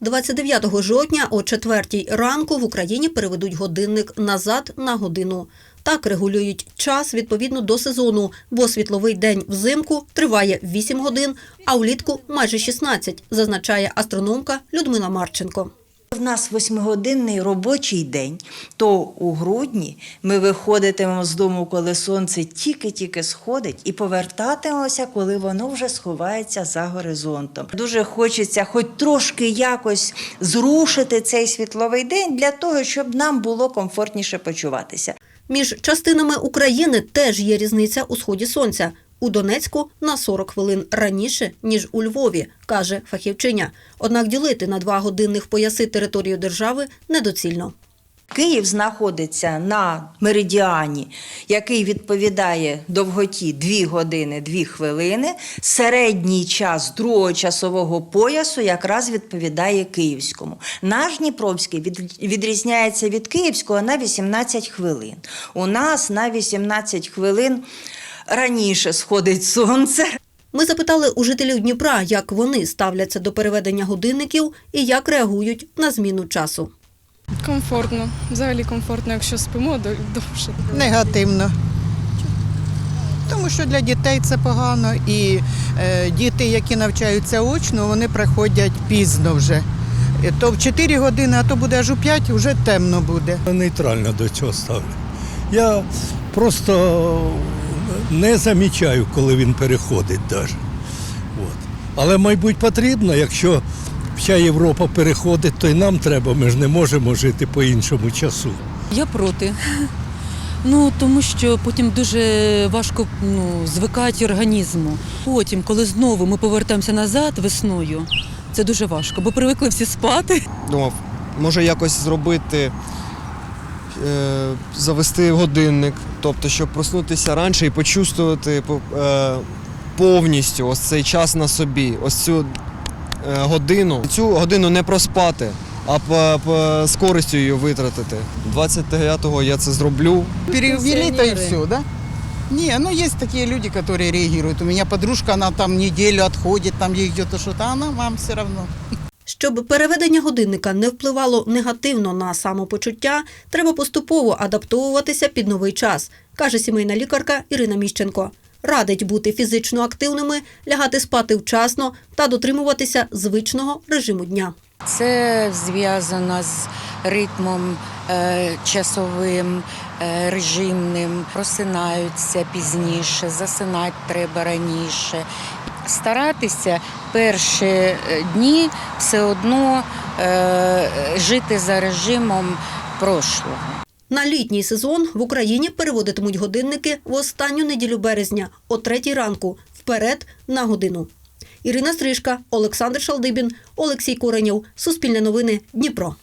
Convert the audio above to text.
29 жовтня о 4 ранку в Україні переведуть годинник назад на годину. Так регулюють час відповідно до сезону, бо світловий день взимку триває 8 годин, а влітку майже 16, зазначає астрономка Людмила Марченко. В нас восьмигодинний робочий день, то у грудні ми виходитимемо з дому, коли сонце тільки-тільки сходить, і повертатимемося, коли воно вже сховається за горизонтом. Дуже хочеться хоч трошки якось зрушити цей світловий день для того, щоб нам було комфортніше почуватися. Між частинами України теж є різниця у сході сонця. У Донецьку на 40 хвилин раніше, ніж у Львові, каже фахівчиня. Однак ділити на два годинних пояси територію держави недоцільно. Київ знаходиться на меридіані, який відповідає довготі 2 години 2 хвилини. Середній час другого часового поясу якраз відповідає київському. Наш Дніпровський від- відрізняється від київського на 18 хвилин. У нас на 18 хвилин раніше сходить сонце. Ми запитали у жителів Дніпра, як вони ставляться до переведення годинників і як реагують на зміну часу. Комфортно. Взагалі комфортно, якщо спимо до- довше. Негативно. Тому що для дітей це погано, і е, діти, які навчаються очно, вони приходять пізно вже. То в 4 години, а то буде аж у 5, вже темно буде. Нейтрально до цього ставлю. Я просто не замічаю, коли він переходить навіть. От. Але, мабуть, потрібно, якщо вся Європа переходить, то й нам треба, ми ж не можемо жити по іншому часу. Я проти. Ну тому що потім дуже важко ну, звикати організму. Потім, коли знову ми повертаємося назад весною, це дуже важко, бо привикли всі спати. думав, може якось зробити, завести годинник, тобто, щоб проснутися раніше і почувствувати е, повністю ось цей час на собі, ось цю е, годину. Цю годину не проспати, а по, по, з користю її витратити. 29-го я це зроблю. Перевели то и все, да? Не, ну есть такие люди, которые реагируют. У меня подружка, она там неделю отходит, там ей где-то что-то, а она вам все равно. Щоб переведення годинника не впливало негативно на самопочуття, треба поступово адаптовуватися під новий час, каже сімейна лікарка Ірина Міщенко. Радить бути фізично активними, лягати спати вчасно та дотримуватися звичного режиму дня. Це зв'язано з ритмом е, часовим, е, режимним, просинаються пізніше, засинати треба раніше. Старатися перші е, дні все одно е, жити за режимом прошлого. На літній сезон в Україні переводитимуть годинники в останню неділю березня о третій ранку вперед на годину. Ірина Стрижка, Олександр Шалдибін, Олексій Коренєв. Суспільне новини. Дніпро.